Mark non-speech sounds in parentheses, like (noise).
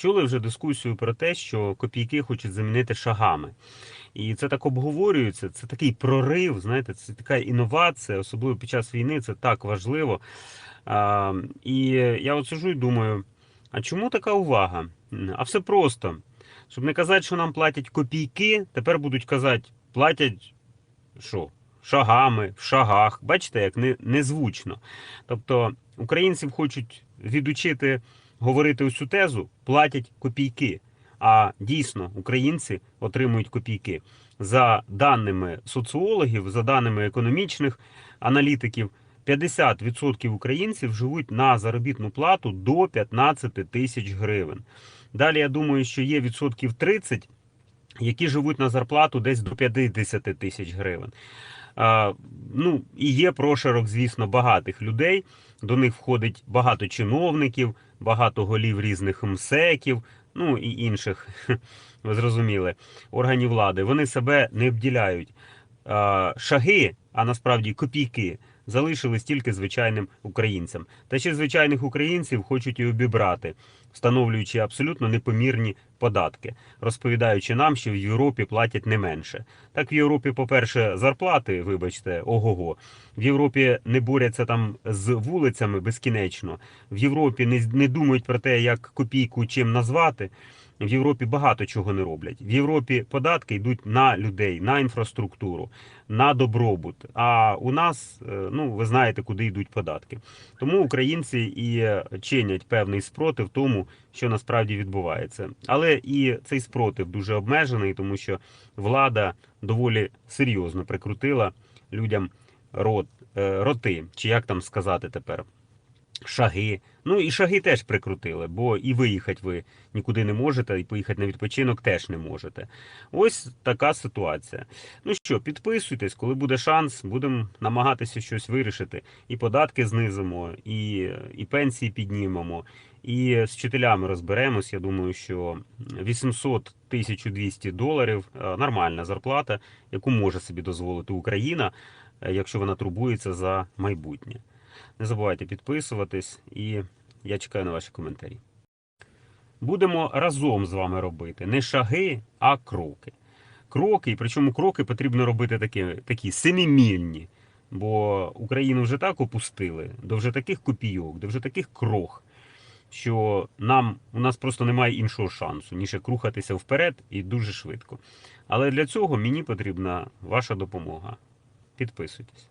чули вже дискусію про те, що копійки хочуть замінити шагами. І це так обговорюється. Це такий прорив, знаєте, це така інновація, особливо під час війни. Це так важливо. А, і я от сижу і думаю: а чому така увага? А все просто. Щоб не казати, що нам платять копійки, тепер будуть казати, платять що? Шагами, в шагах. Бачите, як не, незвучно. Тобто українців хочуть відучити говорити цю тезу, платять копійки. А дійсно українці отримують копійки. За даними соціологів, за даними економічних аналітиків, 50% українців живуть на заробітну плату до 15 тисяч гривень. Далі я думаю, що є відсотків 30, які живуть на зарплату десь до 50 тисяч гривень. А, ну, і є прошарок, звісно, багатих людей. До них входить багато чиновників, багато голів різних МСЕКів, ну і інших, (laughs) ви зрозуміли, органів влади. Вони себе не обділяють. Шаги, а насправді копійки, залишились тільки звичайним українцям. Та ще звичайних українців хочуть і обібрати, встановлюючи абсолютно непомірні податки, розповідаючи нам, що в Європі платять не менше. Так в Європі, по-перше, зарплати, вибачте, ого-го. В Європі не борються там з вулицями безкінечно. В Європі не, не думають про те, як копійку чим назвати. В Європі багато чого не роблять. В Європі податки йдуть на людей, на інфраструктуру, на добробут. А у нас, е, ну ви знаєте, куди йдуть податки. Тому українці і чинять певний спротив тому, що насправді відбувається. Але і цей спротив дуже обмежений, тому що влада доволі серйозно прикрутила людям рот, е, роти, чи як там сказати тепер. Шаги. Ну і шаги теж прикрутили, бо і виїхати ви нікуди не можете, і поїхати на відпочинок теж не можете. Ось така ситуація. Ну що, підписуйтесь, коли буде шанс, будемо намагатися щось вирішити. І податки знизимо, і, і пенсії піднімемо, і з вчителями розберемось. Я думаю, що 800 1200 доларів е, нормальна зарплата, яку може собі дозволити Україна, е, якщо вона турбується за майбутнє. Не забувайте підписуватись і я чекаю на ваші коментарі. Будемо разом з вами робити не шаги, а кроки. Кроки, і причому кроки потрібно робити такі, такі семимільні. Бо Україну вже так опустили, до вже таких копійок, до вже таких крох, що нам у нас просто немає іншого шансу, ніж як рухатися вперед і дуже швидко. Але для цього мені потрібна ваша допомога. Підписуйтесь.